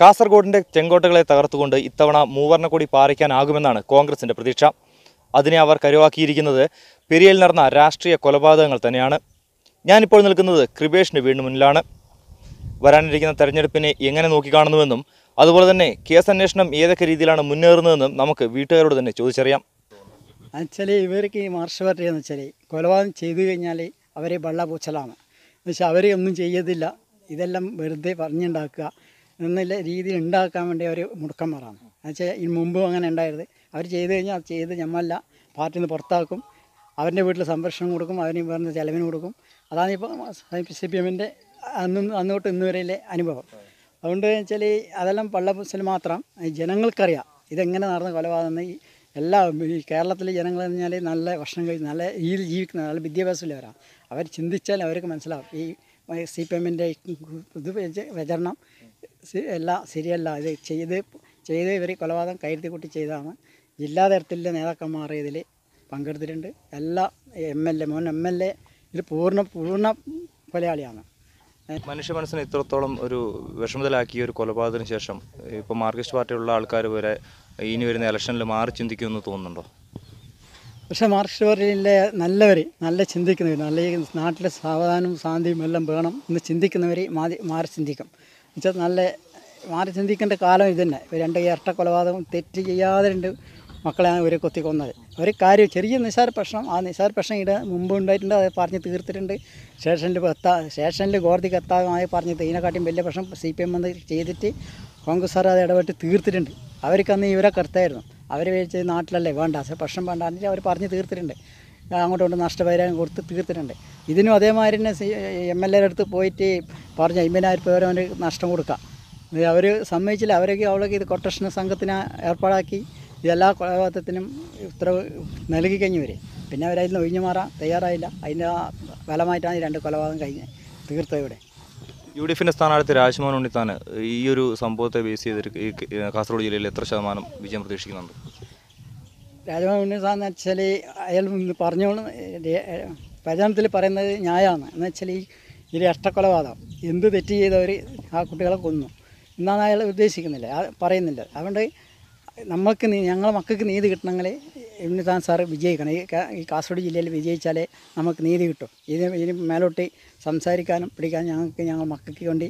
കാസർഗോഡിന്റെ ചെങ്കോട്ടകളെ തകർത്തുകൊണ്ട് ഇത്തവണ മൂവർണക്കൊടി പാറിക്കാനാകുമെന്നാണ് കോൺഗ്രസിന്റെ പ്രതീക്ഷ. അതിനെ അവർ കരുവാക്കിയിരിക്കുന്നത് പെരിയയിൽ നടന്ന രാഷ്ട്രീയ കൊലപാതകങ്ങൾ തന്നെയാണ്. ഞാനിപ്പോൾ നിൽക്കുന്നത് കൃപേഷിന് വീടിന് മുന്നിലാണ്. വരാനിരിക്കുന്ന തെരഞ്ഞെടുപ്പിനെ എങ്ങനെ നോക്കിക്കാണുന്നുവെന്നും അതുപോലെ തന്നെ കേസ് അന്വേഷണം ഏതൊക്കെ രീതിയിലാണ് മുന്നേറുന്നതെന്നും നമുക്ക് വീട്ടുകാരോട് തന്നെ ചോദിച്ചറിയാം. എന്നുവെച്ചാൽ ഇവർക്ക് ഈ മാർഷ് പാർട്ടി എന്ന് വെച്ചാൽ കൊലപാതകം ചെയ്തു കഴിഞ്ഞാൽ അവരെ വെള്ളപൂച്ചലാണ് എന്നുവെച്ചാൽ അവരെ ഒന്നും ചെയ്യത്തില്ല. ഇതെല്ലാം വെറുതെ പറഞ്ഞുണ്ടാക്കുക. എന്നുള്ള രീതി ഉണ്ടാക്കാൻ വേണ്ടി അവർ മുടക്കന്മാരാണ്. എന്നുവെച്ചാൽ ഇതിന് മുമ്പും അങ്ങനെ ഉണ്ടായത് അവർ ചെയ്ത് കഴിഞ്ഞാൽ ചെയ്ത് ഞമ്മല്ല പാർട്ടിയിൽ നിന്ന് പുറത്താക്കും. അവരുടെ വീട്ടിൽ സംരക്ഷണം കൊടുക്കും അവന് പറഞ്ഞ ചിലവിന് കൊടുക്കും. അതാണ് ഇപ്പോൾ സി പി എമ്മിന്റെ അന്ന് അന്നോട്ട് ഇന്ന് വരെയിലെ അനുഭവം. അതുകൊണ്ട് വെച്ചാൽ അതെല്ലാം പള്ളപ്പൂച്ചൽ മാത്രം. ജനങ്ങൾക്കറിയാം ഇതെങ്ങനെ നടന്ന കൊലപാതകം ഈ എല്ലാ ഈ കേരളത്തിലെ ജനങ്ങൾ പറഞ്ഞാൽ നല്ല ഭക്ഷണം കഴിച്ച് നല്ല രീതിയിൽ ജീവിക്കുന്ന നല്ല വിദ്യാഭ്യാസമുള്ളവരാണ് അവർ ചിന്തിച്ചാൽ അവർക്ക് മനസ്സിലാവും. ഈ സി പി എമ്മിന്റെ ഇത് പ്രചരണം എല്ലാം ശരിയല്ല. ഇത് ചെയ്ത് ചെയ്ത് ഇവർ കൊലപാതകം കയറ്റി കൂട്ടി ചെയ്തതാണ്. ജില്ലാ തലത്തിലെ നേതാക്കന്മാർ ഇതിൽ പങ്കെടുത്തിട്ടുണ്ട്. എല്ലാ എം എൽ എ മോൻ എം എൽ എ ഇതിൽ പൂർണ പൂർണ കൊലയാളിയാണ്. മനുഷ്യ മനസ്സിനെ ഇത്രത്തോളം ഒരു വിഷമത്തിലാക്കിയ ഒരു കൊലപാതകത്തിന് ശേഷം ഇപ്പോൾ മാർക്സിസ്റ്റ് പാർട്ടിയുള്ള ആൾക്കാർ വരെ ഇനി വരുന്ന ഇലക്ഷനിൽ മാറി ചിന്തിക്കുമെന്ന് തോന്നുന്നുണ്ടോ? പക്ഷേ മാർക്സിസ്റ്റ് പാർട്ടിയിലെ നല്ലവർ നല്ല ചിന്തിക്കുന്നവർ നല്ല നാട്ടിലെ സാവധാനവും ശാന്തിയും എല്ലാം വേണം എന്ന് ചിന്തിക്കുന്നവർ മാറി മാറി ചിന്തിക്കും. എന്നുവെച്ചാൽ നല്ല മാറി ചിന്തിക്കേണ്ട കാലം ഇതന്നെ. രണ്ട് ഇരട്ട കൊലപാതകം തെറ്റ് ചെയ്യാതെ രണ്ട് മക്കളെയാണ് ഇവരെ കൊത്തി കൊന്നത് ഒരു കാര്യം ചെറിയ നിസാര പ്രശ്നം ആ നിസാര പ്രശ്നം ഇവിടെ മുമ്പ് ഉണ്ടായിട്ടുണ്ട് അത് പറഞ്ഞ് തീർത്തിട്ടുണ്ട്. സ്റ്റേഷനിൽ എത്താ സ്റ്റേഷനിൽ കോടതിക്ക് എത്താതെ പറഞ്ഞ് ഇതിനെക്കാട്ടിയും വലിയ പ്രശ്നം സി പി എം വന്ന് ചെയ്തിട്ട് കോൺഗ്രസ് സാർ അത് ഇടപെട്ട് തീർത്തിട്ടുണ്ട്. അവർക്ക് അന്ന് ഇവരെ കറുത്തായിരുന്നു അവർ വിചാരിച്ചത് നാട്ടിലല്ലേ വേണ്ട പ്രശ്നം വേണ്ട എന്നിട്ട് അവർ പറഞ്ഞ് തീർത്തിട്ടുണ്ട്. അങ്ങോട്ട് കൊണ്ട് നഷ്ടപരിഹാരം കൊടുത്ത് തീർത്തിട്ടുണ്ട്. ഇതിനും അതേമാതിരി തന്നെ എം എൽ എയുടെ അടുത്ത് പോയിട്ട് പറഞ്ഞ അമ്പതിനായിരം രൂപ വരെ അവന് നഷ്ടം കൊടുക്കാം. അവർ സമ്മതിച്ചില്ല. അവരൊക്കെ അവളൊക്കെ ഇത് കൊട്ടേഷൻ സംഘത്തിന് ഏർപ്പാടാക്കി ഇതെല്ലാ കൊലപാതകത്തിനും ഉത്തരവ് നൽകി കഴിഞ്ഞു വരെ പിന്നെ അവരതിൽ നിന്ന് ഒഴിഞ്ഞു മാറാൻ തയ്യാറായില്ല. അതിന്റെ ആ ഫലമായിട്ടാണ് ഈ രണ്ട് കൊലപാതകം കഴിഞ്ഞ് തീർത്തത് ഇവിടെ. യു ഡി എഫിന്റെ സ്ഥാനാർത്ഥി രാജ്മോഹൻ ഉണ്ണിത്താൻ ഈ ഒരു സംഭവത്തെ ബേസ് ചെയ്ത് ഈ കാസർഗോഡ് ജില്ലയിൽ എത്ര ശതമാനം വിജയം പ്രതീക്ഷിക്കുന്നുണ്ട്? രാജ്മോഹൻ ഉണ്ണിത്താൻ എന്ന് വെച്ചാൽ അയാൾ പറഞ്ഞോളൂ. പ്രചരണത്തിൽ പറയുന്നത് ന്യായമാണ്. എന്ന് വെച്ചാൽ ഈ ഈ രാഷ്ട്രക്കൊലപാതകം എന്ത് തെറ്റ് ചെയ്തവർ ആ കുട്ടികളെ കൊന്നു. എന്നാണ് അയാൾ ഉദ്ദേശിക്കുന്നില്ല. പറയുന്നില്ല. അതുകൊണ്ട് നമ്മൾക്ക് നീ ഞങ്ങളെ മക്കൾക്ക് നീതി കിട്ടണമെങ്കിൽ ഉണ്ണിത്താൻ സാറ് വിജയിക്കണം. ഈ ഈ കാസർഗോഡ് ജില്ലയിൽ വിജയിച്ചാലേ നമുക്ക് നീതി കിട്ടും. ഇത് ഇനി മേലോട്ട് സംസാരിക്കാനും പിടിക്കാനും ഞങ്ങൾക്ക് ഞങ്ങൾ മക്കൾക്ക് വേണ്ടി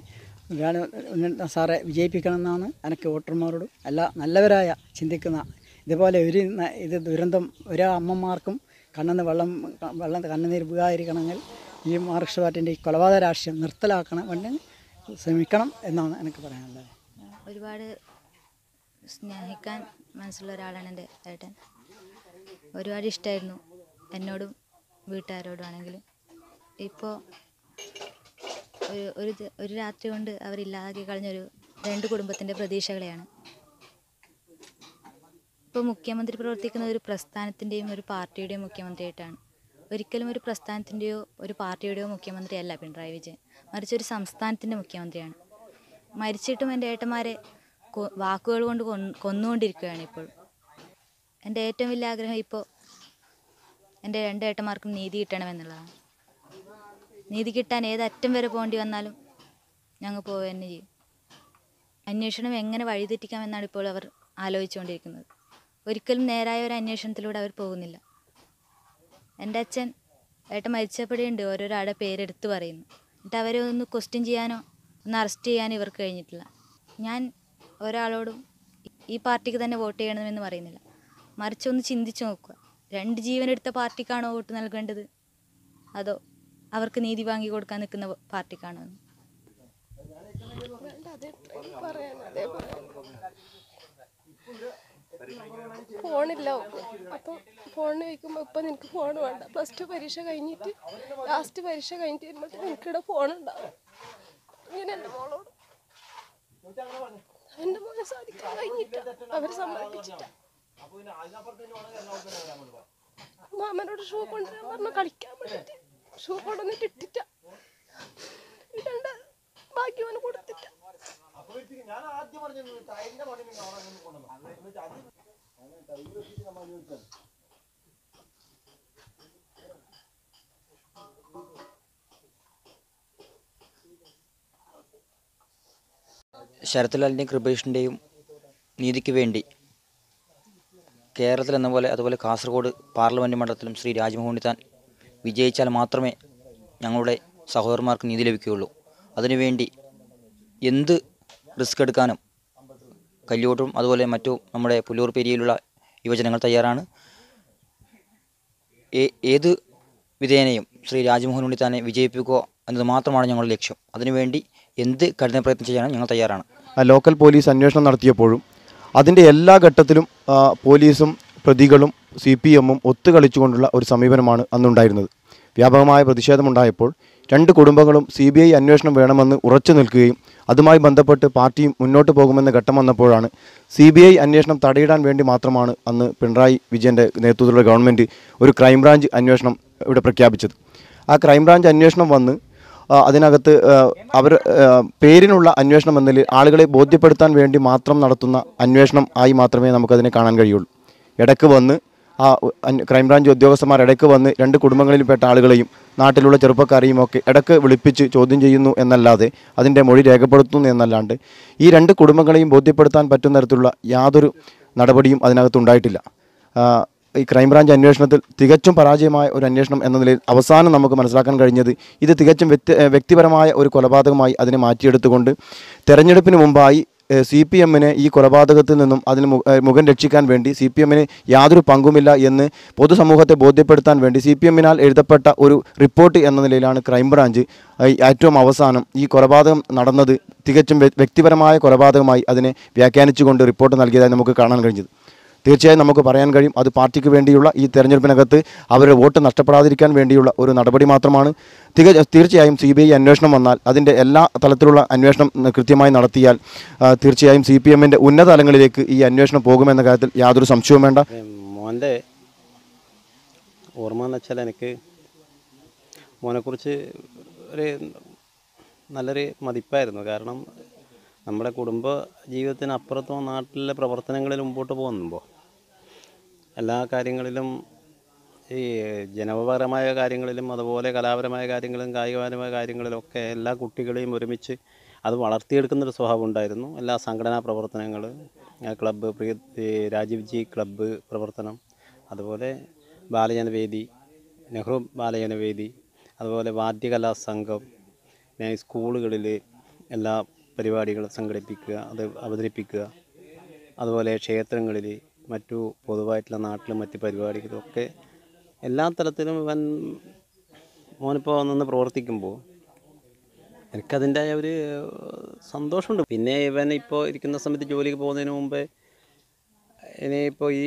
ഉണ്ണിതാൻ സാറെ വിജയിപ്പിക്കണം എന്നാണ് എനിക്ക് വോട്ടർമാരോടും എല്ലാ നല്ലവരായ ചിന്തിക്കുന്ന ഇതുപോലെ ഒരു ഇത് ദുരന്തം ഒരാ അമ്മമാർക്കും കണ്ണെന്ന് വെള്ളം വെള്ളം കണ്ണുനീർ വീഴാതിരിക്കണമെങ്കിൽ ഈ മാർക്സിസ്റ്റ് പാർട്ടിന്റെ ഈ കൊലപാതക രാഷ്ട്രീയം നിർത്തലാക്കണം വേണ്ടി ശ്രമിക്കണം എന്നാണ് എനിക്ക് പറയാനുള്ളത്. ഒരുപാട് സ്നേഹിക്കാൻ മനസ്സുള്ള ഒരാളാണ് എന്റെ ഏട്ടൻ. ഒരുപാട് ഇഷ്ടമായിരുന്നു എന്നോടും വീട്ടുകാരോടും ആണെങ്കിലും ഇപ്പോൾ ഒരു ഒരു ഒരു രാത്രി കൊണ്ട് അവരില്ലാതാക്കി കളഞ്ഞൊരു രണ്ട് കുടുംബത്തിന്റെ പ്രതീക്ഷകളെയാണ്. ഇപ്പോൾ മുഖ്യമന്ത്രി പ്രവർത്തിക്കുന്ന ഒരു പ്രസ്ഥാനത്തിന്റെയും ഒരു പാർട്ടിയുടെയും മുഖ്യമന്ത്രിയായിട്ടാണ് ഒരിക്കലും ഒരു പ്രസ്ഥാനത്തിന്റെയോ ഒരു പാർട്ടിയുടെയോ മുഖ്യമന്ത്രിയല്ല പിണറായി വിജയൻ. മറിച്ച് ഒരു സംസ്ഥാനത്തിന്റെ മുഖ്യമന്ത്രിയാണ്. മരിച്ചിട്ടും എന്റെ ഏട്ടന്മാരെ വാക്കുകൾ കൊണ്ട് കൊന്നുകൊണ്ടിരിക്കുകയാണ് ഇപ്പോൾ. എന്റെ ഏറ്റവും വലിയ ആഗ്രഹം ഇപ്പോൾ എന്റെ രണ്ട് ഏട്ടന്മാർക്കും നീതി കിട്ടണമെന്നുള്ളതാണ്. നീതി കിട്ടാൻ ഏതറ്റം വരെ പോകേണ്ടി വന്നാലും ഞങ്ങൾ പോവുക തന്നെ ചെയ്യും. അന്വേഷണം എങ്ങനെ വഴിതെറ്റിക്കാമെന്നാണ് ഇപ്പോൾ അവർ ആലോചിച്ചുകൊണ്ടിരിക്കുന്നത്. ഒരിക്കലും നേരായ ഒരു അന്വേഷണത്തിലൂടെ അവർ പോകുന്നില്ല. എന്റെ അച്ഛൻ ഏട്ടൻ മരിച്ചപ്പോഴുണ്ട് ഓരോരാളുടെ പേരെടുത്ത് പറയുന്നു. എന്നിട്ട് അവരെ ഒന്ന് ക്വസ്റ്റ്യൻ ചെയ്യാനോ ഒന്ന് അറസ്റ്റ് ചെയ്യാനോ ഇവർക്ക് കഴിഞ്ഞിട്ടില്ല. ഞാൻ ഒരാളോടും ഈ പാർട്ടിക്ക് തന്നെ വോട്ട് ചെയ്യണമെന്ന് പറയുന്നില്ല. മറിച്ച് ഒന്ന് ചിന്തിച്ചു നോക്കുക. രണ്ട് ജീവനെടുത്ത പാർട്ടിക്കാണോ വോട്ട് നൽകേണ്ടത്? അതോ അവർക്ക് നീതി വാങ്ങി കൊടുക്കാൻ നിൽക്കുന്ന പാർട്ടിക്കാണോ എന്ന്? ഫോണില്ല അപ്പം ഫോണിന് ചോദിക്കുമ്പോൾ ഇപ്പം നിനക്ക് ഫോൺ വേണ്ട. പ്ലസ് ടു പരീക്ഷ കഴിഞ്ഞിട്ട് ലാസ്റ്റ് പരീക്ഷ കഴിഞ്ഞിട്ട് വരുമ്പോഴത്തേക്ക് എനിക്കിവിടെ ഫോൺ ഉണ്ടാവും ഇങ്ങനെ എന്റെ മോളോട്. എന്റെ മോനെ സാധിക്കാൻ കഴിഞ്ഞിട്ട് അവർ സമ്മതിപ്പിച്ചിട്ട മാമനോട് ഷൂ കൊണ്ടുവരാൻ പറഞ്ഞു കളിക്കാൻ വേണ്ടിയിട്ട് ഷൂ കൊണ്ടുവന്നിട്ട് ഇട്ടിട്ട. ഇടണ്ട ബാക്കി അവന് കൊടുത്തിട്ട ശരത്ലാലിന്റെയും കൃപേഷിന്റെയും നീതിക്ക് വേണ്ടി കേരളത്തിൽ എന്ന പോലെ അതുപോലെ കാസർഗോഡ് പാർലമെന്റ് മണ്ഡലത്തിലും ശ്രീ രാജ്മോഹൻ താൻ വിജയിച്ചാൽ മാത്രമേ ഞങ്ങളുടെ സഹോദരന്മാർക്ക് നീതി ലഭിക്കുകയുള്ളൂ. അതിനുവേണ്ടി എന്ത് റിസ്ക് എടുക്കാനും കല്യോട്ടും അതുപോലെ മറ്റു നമ്മുടെ പുല്ലൂർ പെരിയയിലുള്ള യുവജനങ്ങൾ തയ്യാറാണ്. ഏത് വിധേനയും ശ്രീ രാജ്മോഹൻ തന്നെ വിജയിപ്പിക്കുക എന്നത് മാത്രമാണ് ഞങ്ങളുടെ ലക്ഷ്യം. അതിനുവേണ്ടി എന്ത് കഠിന പ്രയത്നം ചെയ്യാനും ഞങ്ങൾ തയ്യാറാണ്. ലോക്കൽ പോലീസ് അന്വേഷണം നടത്തിയപ്പോഴും അതിന്റെ എല്ലാ ഘട്ടത്തിലും പോലീസും പ്രതികളും സി പി എമ്മും ഒത്തുകളിച്ചുകൊണ്ടുള്ള ഒരു സമീപനമാണ് അന്നുണ്ടായിരുന്നത്. വ്യാപകമായ പ്രതിഷേധമുണ്ടായപ്പോൾ രണ്ട് കുടുംബങ്ങളും സി ബി ഐ അന്വേഷണം വേണമെന്ന് ഉറച്ചു നിൽക്കുകയും അതുമായി ബന്ധപ്പെട്ട് പാർട്ടിയും മുന്നോട്ട് പോകുമെന്ന ഘട്ടം വന്നപ്പോഴാണ് സി ബി ഐ അന്വേഷണം തടയിടാൻ വേണ്ടി മാത്രമാണ് അന്ന് പിണറായി വിജയന്റെ നേതൃത്വത്തിലുള്ള ഗവൺമെന്റ് ഒരു ക്രൈംബ്രാഞ്ച് അന്വേഷണം ഇവിടെ പ്രഖ്യാപിച്ചത്. ആ ക്രൈംബ്രാഞ്ച് അന്വേഷണം വന്ന് അതിനകത്ത് അവർ പേരിനുള്ള അന്വേഷണം എന്നതിൽ ആളുകളെ ബോധ്യപ്പെടുത്താൻ വേണ്ടി മാത്രം നടത്തുന്ന അന്വേഷണം ആയി മാത്രമേ നമുക്കതിനെ കാണാൻ കഴിയുള്ളൂ. ഇടയ്ക്ക് വന്ന് ആ ക്രൈംബ്രാഞ്ച് ഉദ്യോഗസ്ഥന്മാർ ഇടയ്ക്ക് വന്ന് രണ്ട് കുടുംബങ്ങളിൽപ്പെട്ട ആളുകളെയും നാട്ടിലുള്ള ചെറുപ്പക്കാരെയും ഒക്കെ ഇടയ്ക്ക് വിളിപ്പിച്ച് ചോദ്യം ചെയ്യുന്നു എന്നല്ലാതെ അതിന്റെ മൊഴി രേഖപ്പെടുത്തുന്നു എന്നല്ലാണ്ട് ഈ രണ്ട് കുടുംബങ്ങളെയും ബോധ്യപ്പെടുത്താൻ പറ്റുന്ന തരത്തിലുള്ള യാതൊരു നടപടിയും അതിനകത്തുണ്ടായിട്ടില്ല ഈ ക്രൈംബ്രാഞ്ച് അന്വേഷണത്തിൽ തികച്ചും പരാജയമായ ഒരു അന്വേഷണം എന്ന നിലയിൽ അവസാനം നമുക്ക് മനസ്സിലാക്കാൻ കഴിഞ്ഞത് ഇത് തികച്ചും വ്യക്തി വ്യക്തിപരമായ ഒരു കൊലപാതകമായി അതിനെ മാറ്റിയെടുത്തുകൊണ്ട് തെരഞ്ഞെടുപ്പിന് മുമ്പായി സി പി എമ്മിനെ ഈ കൊലപാതകത്തിൽ നിന്നും അതിന് മുഖം രക്ഷിക്കാൻ വേണ്ടി സി പി എമ്മിന് യാതൊരു പങ്കുമില്ല എന്ന് പൊതുസമൂഹത്തെ ബോധ്യപ്പെടുത്താൻ വേണ്ടി സി പി എമ്മിനാൽ എഴുതപ്പെട്ട ഒരു റിപ്പോർട്ട് എന്ന നിലയിലാണ് ക്രൈംബ്രാഞ്ച് ഏറ്റവും അവസാനം ഈ കൊലപാതകം നടന്നത്. തികച്ചും വ്യക്തിപരമായ കൊലപാതകമായി അതിനെ വ്യാഖ്യാനിച്ചുകൊണ്ട് റിപ്പോർട്ട് നൽകിയതായി നമുക്ക് കാണാൻ കഴിഞ്ഞത്. തീർച്ചയായും നമുക്ക് പറയാൻ കഴിയും അത് പാർട്ടിക്ക് വേണ്ടിയുള്ള ഈ തെരഞ്ഞെടുപ്പിനകത്ത് അവരുടെ വോട്ട് നഷ്ടപ്പെടാതിരിക്കാൻ വേണ്ടിയുള്ള ഒരു നടപടി മാത്രമാണ്. തിക തീർച്ചയായും സി ബി ഐ അന്വേഷണം വന്നാൽ അതിന്റെ എല്ലാ തലത്തിലുള്ള അന്വേഷണം കൃത്യമായി നടത്തിയാൽ തീർച്ചയായും സി പി എമ്മിന്റെ ഉന്നത തലങ്ങളിലേക്ക് ഈ അന്വേഷണം പോകുമെന്ന കാര്യത്തിൽ യാതൊരു സംശയവും വേണ്ട. മോന്റെ ഓർമ്മ എന്ന് വെച്ചാൽ എനിക്ക് മോനെക്കുറിച്ച് ഒരു നല്ലൊരു മതിപ്പായിരുന്നു. കാരണം നമ്മുടെ കുടുംബ ജീവിതത്തിനപ്പുറത്തോ നാട്ടിലെ പ്രവർത്തനങ്ങളിൽ മുമ്പോട്ട് പോകുമ്പോൾ എല്ലാ കാര്യങ്ങളിലും ഈ ജനപരമായ കാര്യങ്ങളിലും അതുപോലെ കലാപരമായ കാര്യങ്ങളിലും കായികപരമായ കാര്യങ്ങളിലൊക്കെ എല്ലാ കുട്ടികളെയും ഒരുമിച്ച് അത് വളർത്തിയെടുക്കുന്നൊരു സ്വഭാവം ഉണ്ടായിരുന്നു. എല്ലാ സംഘടനാ പ്രവർത്തനങ്ങൾ ക്ലബ്ബ് പ്രിയ ഈ രാജീവ് ജി ക്ലബ്ബ് പ്രവർത്തനം അതുപോലെ ബാലജനവേദി നെഹ്റു ബാലജനവേദി അതുപോലെ വാദ്യകലാ സംഘം പിന്നെ സ്കൂളുകളിൽ എല്ലാ പരിപാടികളും സംഘടിപ്പിക്കുക അത് അവതരിപ്പിക്കുക. അതുപോലെ ക്ഷേത്രങ്ങളിൽ മറ്റു പൊതുവായിട്ടുള്ള നാട്ടിലും മറ്റ് പരിപാടികളൊക്കെ എല്ലാ തലത്തിലും ഇവൻ മോനിപ്പോൾ നിന്ന് പ്രവർത്തിക്കുമ്പോൾ എനിക്കതിന്റെതായ ഒരു സന്തോഷമുണ്ട്. പിന്നെ ഇവൻ ഇപ്പോൾ ഇരിക്കുന്ന സമയത്ത് ജോലിക്ക് പോകുന്നതിന് മുമ്പേ ഇനിയിപ്പോൾ ഈ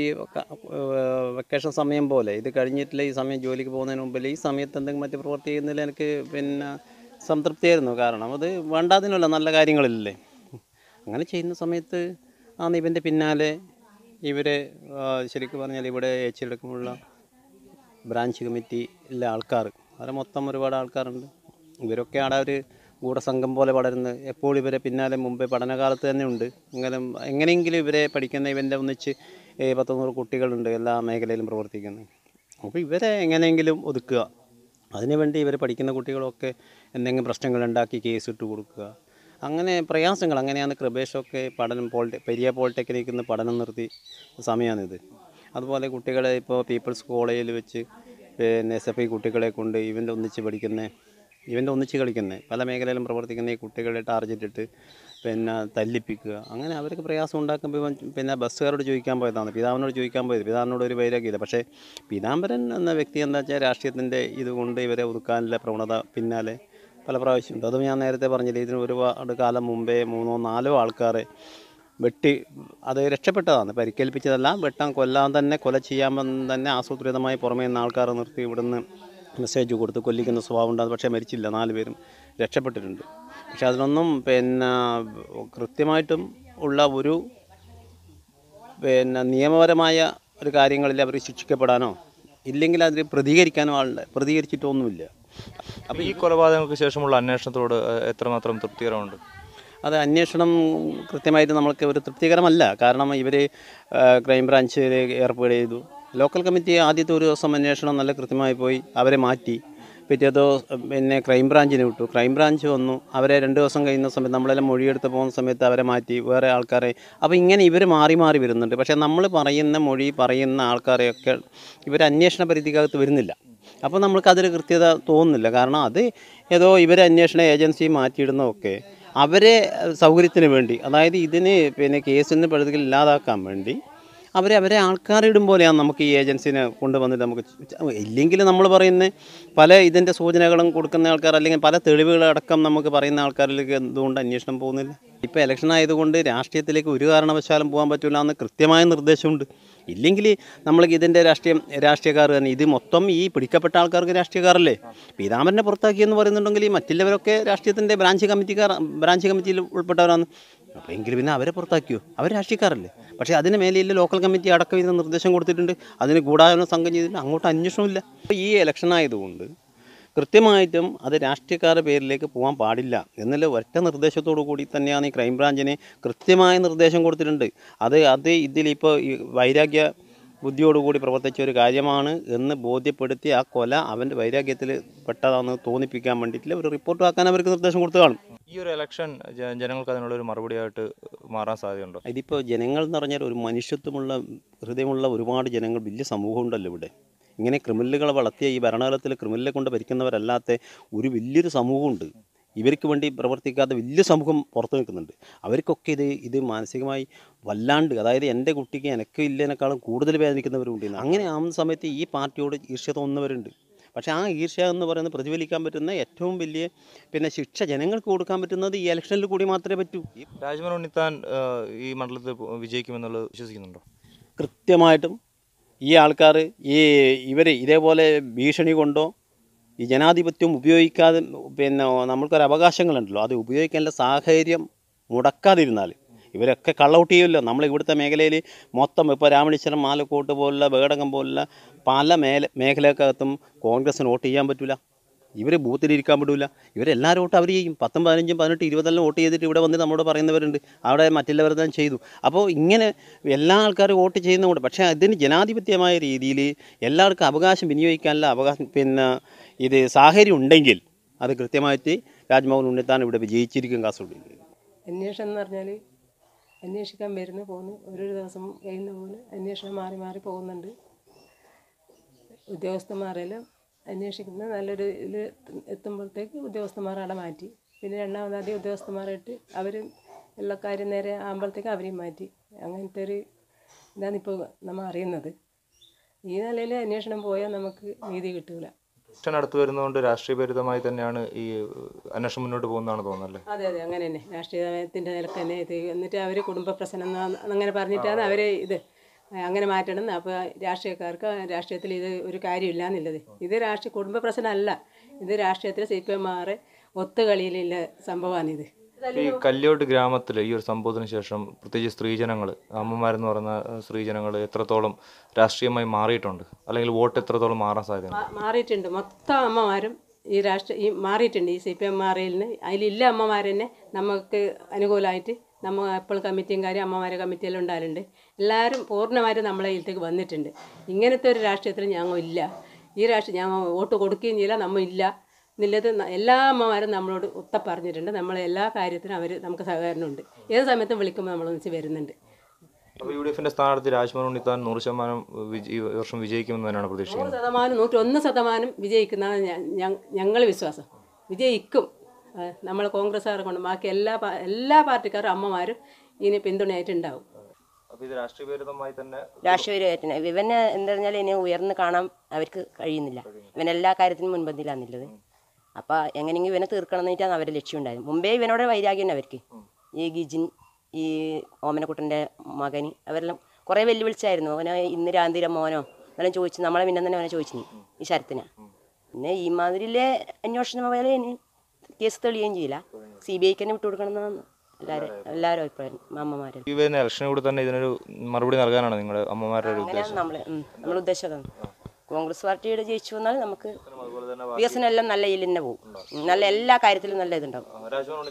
വെക്കേഷൻ സമയം പോലെ ഇത് കഴിഞ്ഞിട്ടില്ല ഈ സമയം ജോലിക്ക് പോകുന്നതിന് മുമ്പിൽ ഈ സമയത്ത് എന്തെങ്കിലും മറ്റു പ്രവൃത്തി ചെയ്യുന്നതിൽ എനിക്ക് പിന്നെ സംതൃപ്തിയായിരുന്നു. കാരണം അത് വേണ്ടാതിനല്ല നല്ല കാര്യങ്ങളില്ലേ അങ്ങനെ ചെയ്യുന്ന സമയത്ത് ആ ഇവന്റെ പിന്നാലെ ഇവരെ ശരിക്കും പറഞ്ഞാൽ ഇവിടെ ഏച്ചെടുക്കുമുള്ള ബ്രാഞ്ച് കമ്മിറ്റിയിലെ ആൾക്കാർ അവരെ മൊത്തം ഒരുപാട് ആൾക്കാരുണ്ട്. ഇവരൊക്കെ ആണ് ഒരു ഗൂഢസംഘം പോലെ വളരുന്നത് എപ്പോഴും ഇവരെ പിന്നാലെ മുമ്പേ പഠനകാലത്ത് തന്നെ ഉണ്ട്. അങ്ങനെ എങ്ങനെയെങ്കിലും ഇവരെ പഠിക്കുന്ന ഇവന്റെ ഒന്നിച്ച് പത്തൊന്നൂറ് കുട്ടികളുണ്ട് എല്ലാ മേഖലയിലും പ്രവർത്തിക്കുന്നത്. അപ്പോൾ ഇവരെ എങ്ങനെയെങ്കിലും ഒതുക്കുക. അതിനുവേണ്ടി ഇവർ പഠിക്കുന്ന കുട്ടികളൊക്കെ എന്തെങ്കിലും പ്രശ്നങ്ങൾ ഉണ്ടാക്കി കേസ് ഇട്ട് കൊടുക്കുക. അങ്ങനെ പ്രയാസങ്ങൾ അങ്ങനെയാണ് കൃപേഷൊക്കെ പഠനം പോളിടെ പെരിയ പോളിടെക്നിക്കിൽ നിന്ന് പഠനം നിർത്തി സമയമാണിത് അതുപോലെ കുട്ടികളെ ഇപ്പോൾ പീപ്പിൾസ് കോളേജിൽ വെച്ച് പിന്നെ എസ് എഫ് ഐ കുട്ടികളെ കൊണ്ട് ഇവന്റെ ഒന്നിച്ച് പഠിക്കുന്ന ഇവന്റെ ഒന്നിച്ച് കളിക്കുന്ന പല മേഖലയിലും പ്രവർത്തിക്കുന്ന ഈ കുട്ടികളെ ടാർഗറ്റ് ഇട്ട് പിന്നെ തല്ലിപ്പിക്കുക. അങ്ങനെ അവർക്ക് പ്രയാസം ഉണ്ടാക്കുമ്പോൾ പിന്നെ ബസ്സുകാരോട് ചോദിക്കാൻ പോയതാണ്. പിതാവിനോട് ചോദിക്കാൻ പോയത്. പിതാവിനോട് ഒരു വൈരാഗ്യത പക്ഷേ പീതാംബരൻ എന്ന വ്യക്തി എന്താ വെച്ചാൽ രാഷ്ട്രീയത്തിന്റെ ഇതുകൊണ്ട് ഇവരെ ഒതുക്കാനുള്ള പ്രവണത പിന്നാലെ പല പ്രാവശ്യമുണ്ട് അതും ഞാൻ നേരത്തെ പറഞ്ഞില്ല ഇതിന് ഒരുപാട് കാലം മുമ്പേ മൂന്നോ നാലോ ആൾക്കാരെ വെട്ടി അത് രക്ഷപ്പെട്ടതാണ്. പരിക്കേൽപ്പിച്ചതല്ല വെട്ടാൻ കൊല്ലാൻ തന്നെ കൊല ചെയ്യാമെന്ന് തന്നെ ആസൂത്രിതമായി പുറമേ നിന്ന് ആൾക്കാരെ നിർത്തി ഇവിടുന്ന് മെസ്സേജ് കൊടുത്ത് കൊല്ലിക്കുന്ന സ്വഭാവം ഉണ്ടാകും പക്ഷേ മരിച്ചില്ല. നാല് പേരും രക്ഷപ്പെട്ടിട്ടുണ്ട്. പക്ഷെ അതിനൊന്നും പിന്നെ കൃത്യമായിട്ടും ഉള്ള ഒരു പിന്നെ നിയമപരമായ ഒരു കാര്യങ്ങളിൽ അവർ ശിക്ഷിക്കപ്പെടാനോ ഇല്ലെങ്കിൽ അതിൽ പ്രതികരിക്കാനോ ആളുടെ പ്രതികരിച്ചിട്ടൊന്നുമില്ല. അപ്പോൾ ഈ കൊലപാതകങ്ങൾക്ക് ശേഷമുള്ള അന്വേഷണത്തോട് എത്രമാത്രം തൃപ്തികരമുണ്ട്? അത് അന്വേഷണം കൃത്യമായിട്ട് നമ്മൾക്ക് ഒരു തൃപ്തികരമല്ല. കാരണം ഇവർ ക്രൈംബ്രാഞ്ചിൽ ഏർപ്പെടു ചെയ്തു. ലോക്കൽ കമ്മിറ്റി ആദ്യത്തെ ഒരു ദിവസം അന്വേഷണം നല്ല കൃത്യമായി പോയി അവരെ മാറ്റി. പിറ്റേ ദിവസം പിന്നെ ക്രൈംബ്രാഞ്ചിന് വിട്ടു. ക്രൈംബ്രാഞ്ച് വന്നു. അവരെ രണ്ട് ദിവസം കഴിയുന്ന സമയത്ത് നമ്മളെല്ലാം മൊഴിയെടുത്ത് പോകുന്ന സമയത്ത് അവരെ മാറ്റി. വേറെ ആൾക്കാരെ. അപ്പോൾ ഇങ്ങനെ ഇവർ മാറി മാറി വരുന്നുണ്ട്. പക്ഷേ നമ്മൾ പറയുന്ന മൊഴി പറയുന്ന ആൾക്കാരെയൊക്കെ ഇവർ അന്വേഷണ പരിധിക്കകത്ത് വരുന്നില്ല. അപ്പോൾ നമ്മൾക്കതൊരു കൃത്യത തോന്നുന്നില്ല. കാരണം അത് ഏതോ ഇവർ അന്വേഷണ ഏജൻസി മാറ്റിയിടുന്നതൊക്കെ അവരെ സൗകര്യത്തിന് വേണ്ടി അതായത് ഇതിന് പിന്നെ കേസിന് പഴുതുകൾ ഇല്ലാതാക്കാൻ വേണ്ടി അവരെ അവരെ ആൾക്കാരിടും പോലെയാണ് നമുക്ക് ഈ ഏജൻസിനെ കൊണ്ടുവന്നിട്ട് നമുക്ക് ഇല്ലെങ്കിൽ നമ്മൾ പറയുന്ന പല ഇതിന്റെ സൂചനകളും കൊടുക്കുന്ന ആൾക്കാർ അല്ലെങ്കിൽ പല തെളിവുകളടക്കം നമുക്ക് പറയുന്ന ആൾക്കാരിലേക്ക് എന്തുകൊണ്ട് അന്വേഷണം പോകുന്നില്ല? ഇപ്പോൾ ഇലക്ഷൻ ആയതുകൊണ്ട് രാഷ്ട്രീയത്തിലേക്ക് ഒരു കാരണവശാലും പോകാൻ പറ്റില്ല എന്ന് കൃത്യമായ നിർദ്ദേശമുണ്ട്. ഇല്ലെങ്കിൽ നമ്മൾക്ക് ഇതിന്റെ രാഷ്ട്രീയം രാഷ്ട്രീയക്കാർ തന്നെ ഇത് മൊത്തം ഈ പിടിക്കപ്പെട്ട ആൾക്കാർക്ക് രാഷ്ട്രീയക്കാരല്ലേ? പീതാമ്പരനെ പുറത്താക്കിയെന്ന് പറയുന്നുണ്ടെങ്കിൽ ഈ മറ്റുള്ളവരൊക്കെ രാഷ്ട്രീയത്തിന്റെ ബ്രാഞ്ച് കമ്മിറ്റിക്കാർ ബ്രാഞ്ച് കമ്മിറ്റിയിൽ ഉൾപ്പെട്ടവരാണ്. അപ്പോൾ എങ്കിൽ പിന്നെ അവരെ പുറത്താക്കിയോ? അവർ രാഷ്ട്രീയക്കാരല്ലേ? പക്ഷേ അതിന് മേലെയില്ല ലോക്കൽ കമ്മിറ്റി അടക്കം ഇതിന് നിർദ്ദേശം കൊടുത്തിട്ടുണ്ട്. അതിന് കൂടാതെ സംഘം ചെയ്തിട്ടുണ്ട്. അങ്ങോട്ട് അന്വേഷണമില്ല അപ്പോൾ ഈ ഇലക്ഷൻ ആയതുകൊണ്ട് കൃത്യമായിട്ടും അത് രാഷ്ട്രീയക്കാരുടെ പേരിലേക്ക് പോകാൻ പാടില്ല എന്നുള്ള ഒറ്റ നിർദ്ദേശത്തോടു കൂടി തന്നെയാണ് ഈ ക്രൈംബ്രാഞ്ചിന് കൃത്യമായ നിർദ്ദേശം കൊടുത്തിട്ടുണ്ട്. അത് അത് ഇതിലിപ്പോൾ ഈ വൈരാഗ്യ ബുദ്ധിയോടുകൂടി പ്രവർത്തിച്ച ഒരു കാര്യമാണ് എന്ന് ബോധ്യപ്പെടുത്തി ആ കൊല അവന്റെ വൈരാഗ്യത്തിൽ പെട്ടതാണെന്ന് തോന്നിപ്പിക്കാൻ വേണ്ടിയിട്ട് ഒരു റിപ്പോർട്ട് ആക്കാൻ അവർക്ക് നിർദ്ദേശം കൊടുത്തു കാണും. ഈ ഒരു ഇലക്ഷൻ ജനങ്ങൾക്ക് അതിനുള്ള ഒരു മറുപടിയായിട്ട് മാറാൻ സാധ്യതയുണ്ടോ? ഇതിപ്പോൾ ജനങ്ങൾ എന്ന് പറഞ്ഞാൽ ഒരു മനുഷ്യത്വമുള്ള ഹൃദയമുള്ള ഒരുപാട് ജനങ്ങൾ വലിയ സമൂഹമുണ്ടല്ലോ ഇവിടെ. ഇങ്ങനെ ക്രിമിനലുകളെ വളർത്തിയ ഈ ഭരണകാലത്തിൽ ക്രിമിനലെ കൊണ്ട് ഭരിക്കുന്നവരല്ലാത്ത ഒരു വലിയൊരു സമൂഹമുണ്ട്. ഇവർക്ക് വേണ്ടി പ്രവർത്തിക്കാത്ത വലിയ സമൂഹം പുറത്തു നിൽക്കുന്നുണ്ട്. അവർക്കൊക്കെ ഇത് ഇത് മാനസികമായി വല്ലാണ്ട് അതായത് എന്റെ കുട്ടിക്ക് എനിക്ക് ഇല്ലതിനേക്കാളും കൂടുതൽ വേദനിക്കുന്നവരുണ്ട്. അങ്ങനെ ആവുന്ന സമയത്ത് ഈ പാർട്ടിയോട് ഈർഷ്യ തോന്നുന്നവരുണ്ട്. പക്ഷേ ആ ഈർഷ്യ എന്ന് പറയുന്നത് പ്രതിഫലിക്കാൻ പറ്റുന്ന ഏറ്റവും വലിയ പിന്നെ ശിക്ഷ ജനങ്ങൾക്ക് കൊടുക്കാൻ പറ്റുന്നത് ഈ ഇലക്ഷനിൽ കൂടി മാത്രമേ പറ്റൂ. ഈ രാജ്മോഹൻ ഉണ്ണിത്താൻ ഈ മണ്ഡലത്തിൽ വിജയിക്കുമെന്നുള്ളത് വിശ്വസിക്കുന്നുണ്ടോ? കൃത്യമായിട്ടും ഈ ആൾക്കാർ ഈ ഇവർ ഇതേപോലെ ഭീഷണി കൊണ്ടോ ഈ ജനാധിപത്യം ഉപയോഗിക്കാതെ പിന്നെ നമ്മൾക്കൊരു അവകാശങ്ങളുണ്ടല്ലോ. അത് ഉപയോഗിക്കാനുള്ള സാഹചര്യം മുടക്കാതിരുന്നാൽ ഇവരൊക്കെ കള്ളൗട്ട് ചെയ്യുമല്ലോ നമ്മൾ ഇവിടുത്തെ മേഖലയിൽ മൊത്തം ഇപ്പോൾ രാമണീശ്വരം മാലക്കോട്ട് പോലുള്ള വേടകം പോലുള്ള പല മേല മേഖലക്കകത്തും കോൺഗ്രസ്സിന് വോട്ട് ചെയ്യാൻ പറ്റില്ല ഇവർ ബൂത്തിലിരിക്കാൻ പറ്റില്ല ഇവരെല്ലാവരും വോട്ട് അവർ ചെയ്യും. പത്തും പതിനഞ്ചും പതിനെട്ട് ഇരുപതെല്ലാം വോട്ട് ചെയ്തിട്ട് ഇവിടെ വന്ന് നമ്മോട് പറയുന്നവരുണ്ട്. അവിടെ മറ്റുള്ളവരെല്ലാം ചെയ്തു. അപ്പോൾ ഇങ്ങനെ എല്ലാ ആൾക്കാരും വോട്ട് ചെയ്യുന്നതുകൊണ്ട് പക്ഷേ അതിന് ജനാധിപത്യമായ രീതിയിൽ എല്ലാവർക്കും അവകാശം വിനിയോഗിക്കാനുള്ള അവകാശം പിന്നെ ഇത് സാഹചര്യം ഉണ്ടെങ്കിൽ അത് കൃത്യമായിട്ട് രാജ്മോഹൻ ഉണ്ണിത്താൻ ഇവിടെ വിജയിച്ചിരിക്കും കാസർഗോഡ്. അന്വേഷണം എന്ന് പറഞ്ഞാൽ അന്വേഷിക്കാൻ വരുന്നു പോകുന്നു. ഒരു ദിവസം കഴിയുന്ന പോലെ അന്വേഷണം മാറി മാറി പോകുന്നുണ്ട്. ഉദ്യോഗസ്ഥന്മാരെല്ലാം അന്വേഷിക്കുന്ന നല്ലൊരു ഇതിൽ എത്തുമ്പോഴത്തേക്ക് ഉദ്യോഗസ്ഥന്മാരവിടെ മാറ്റി. പിന്നെ രണ്ടാമതാദ്യം ഉദ്യോഗസ്ഥന്മാരായിട്ട് അവർ എല്ലാ കാര്യം നേരെ ആകുമ്പോഴത്തേക്ക് അവരെയും മാറ്റി. അങ്ങനത്തെ ഒരു ഇതാണ് ഇപ്പോൾ നമ്മൾ അറിയുന്നത്. ഈ നിലയിൽ അന്വേഷണം പോയാൽ നമുക്ക് നീതി കിട്ടൂല. ഇലക്ഷൻ അടുത്ത് വരുന്നതുകൊണ്ട് രാഷ്ട്രീയപരിതമായി തന്നെയാണ് ഈ അന്വേഷണം മുന്നോട്ട് പോകുന്നതാണ് തോന്നുന്നല്ലേ? അതെ അതെ അങ്ങനെ തന്നെ. രാഷ്ട്രീയത്തിന്റെ നിലയ്ക്ക് തന്നെ ഇത് എന്നിട്ട് അവർ കുടുംബ പ്രശ്നം അങ്ങനെ പറഞ്ഞിട്ടാണ് അവർ ഇത് അങ്ങനെ മാറ്റണം. അപ്പോൾ രാഷ്ട്രീയക്കാർക്ക് രാഷ്ട്രീയത്തിൽ ഇത് ഒരു കാര്യമില്ല എന്നുള്ളത്. ഇത് രാഷ്ട്രീയ കുടുംബ പ്രശ്നമല്ല. ഇത് രാഷ്ട്രീയത്തിൽ സി പി എംമാരെ ഒത്തുകളിയിലുള്ള സംഭവമാണിത്. ഈ കല്യോട്ട് ഗ്രാമത്തിൽ ഈ ഒരു സംഭവത്തിന് ശേഷം പ്രത്യേകിച്ച് സ്ത്രീജനങ്ങൾ അമ്മമാരെന്ന് പറയുന്ന സ്ത്രീജനങ്ങൾ എത്രത്തോളം രാഷ്ട്രീയമായി മാറിയിട്ടുണ്ട്? അല്ലെങ്കിൽ വോട്ട് എത്രത്തോളം മാറാൻ സാധ്യതയുണ്ട്? മാറിയിട്ടുണ്ട്. മൊത്തം അമ്മമാരും ഈ രാഷ്ട്രീയ ഈ മാറിയിട്ടുണ്ട്. ഈ സി പി എം മാറിയതിന് അതിലില്ല അമ്മമാർ തന്നെ നമുക്ക് അനുകൂലമായിട്ട് നമ്മൾ അപ്പോൾ കമ്മിറ്റിയും കാര്യം അമ്മമാരെ കമ്മിറ്റിയെല്ലാം ഉണ്ടാകലുണ്ട് എല്ലാവരും പൂർണമായിട്ട് നമ്മളെ ഇതിലേക്ക് വന്നിട്ടുണ്ട്. ഇങ്ങനത്തെ ഒരു രാഷ്ട്രീയത്തിൽ ഞങ്ങൾ ഇല്ല ഈ രാഷ്ട്രീയം ഞാൻ വോട്ട് കൊടുക്കുകയും ചെയ്യില്ല നമ്മൾ ഇല്ല എന്നുള്ളത് എല്ലാ അമ്മമാരും നമ്മളോട് ഒത്ത പറഞ്ഞിട്ടുണ്ട്. നമ്മളെ എല്ലാ കാര്യത്തിനും അവർ നമുക്ക് സഹകരണമുണ്ട്. ഏത് സമയത്തും വിളിക്കുമ്പോൾ നമ്മളൊന്നിച്ച് വരുന്നുണ്ട്. അപ്പോൾ യു ഡി എഫിന്റെ സ്ഥാനാർത്ഥി രാജ്മോഹൻ ഉണ്ണിത്താൻ നൂറ് ശതമാനം ഈ വർഷം വിജയിക്കുമെന്ന് തന്നെയാണ് പ്രതീക്ഷിക്കുന്നത്. നൂറ് ശതമാനം നൂറ്റൊന്ന് ശതമാനം വിജയിക്കുന്നതാണ് ഞങ്ങൾ വിശ്വാസം. വിജയിക്കും. നമ്മൾ കോൺഗ്രസ്സുകാരെ കൊണ്ട് ബാക്കി എല്ലാ എല്ലാ പാർട്ടിക്കാരും അമ്മമാരും ഇതിന് പിന്തുണയായിട്ടുണ്ടാവും. അപ്പോൾ ഇത് രാഷ്ട്രീയപരിതമായി തന്നെ രാഷ്ട്രീയപരമായിട്ട് ഇവനെ എന്താ പറഞ്ഞാൽ ഇനി ഉയർന്ന് കാണാൻ അവർക്ക് കഴിയുന്നില്ല. ഇവൻ എല്ലാ കാര്യത്തിനും മുൻപന്തിയിലാണുള്ളത് അപ്പോൾ എങ്ങനെയെങ്കിലും ഇവനെ തീർക്കണം എന്നിട്ടാണ് അവരുടെ ലക്ഷ്യം ഉണ്ടായത്. മുമ്പേ ഇവനോട് വൈരാഗ്യം ഉണ്ട് അവർക്ക്. ഈ ഗിജിൻ ഈ ഓമനക്കുട്ടന്റെ മകന് അവരെല്ലാം കുറേ വെല്ലുവിളിച്ചായിരുന്നു. അവനെ ഇന്ന് രാന്തിര മോനോ? എന്നെല്ലാം ചോദിച്ചു. നമ്മളെ പിന്നെ തന്നെ അവനെ ചോദിച്ചു ഈ ശരത്തിനെ. പിന്നെ ഈ മാതിരിയിലെ അന്വേഷണം പോലെ കേസ് തെളിയുകയും ചെയ്യില്ല. സി ബി ഐക്ക് തന്നെ വിട്ടുകൊടുക്കണം എന്നാണ് എല്ലാവരും എല്ലാവരും അഭിപ്രായം അമ്മമാരും. ഈ വരുന്ന ഇലക്ഷനിൽ കൂടി തന്നെ ഇതിനൊരു മറുപടി നൽകാനാണ് നിങ്ങളുടെ അമ്മമാരുടെ നമ്മൾ നമ്മൾ ഉദ്ദേശം? കോൺഗ്രസ് പാർട്ടിയുടെ ജയിച്ചു വന്നാൽ നമുക്ക് വികസനം എല്ലാം നല്ല ഇതിൽ തന്നെ പോകും. നല്ല എല്ലാ കാര്യത്തിലും നല്ല ഇതുണ്ടാവും രാജ്മോഹൻ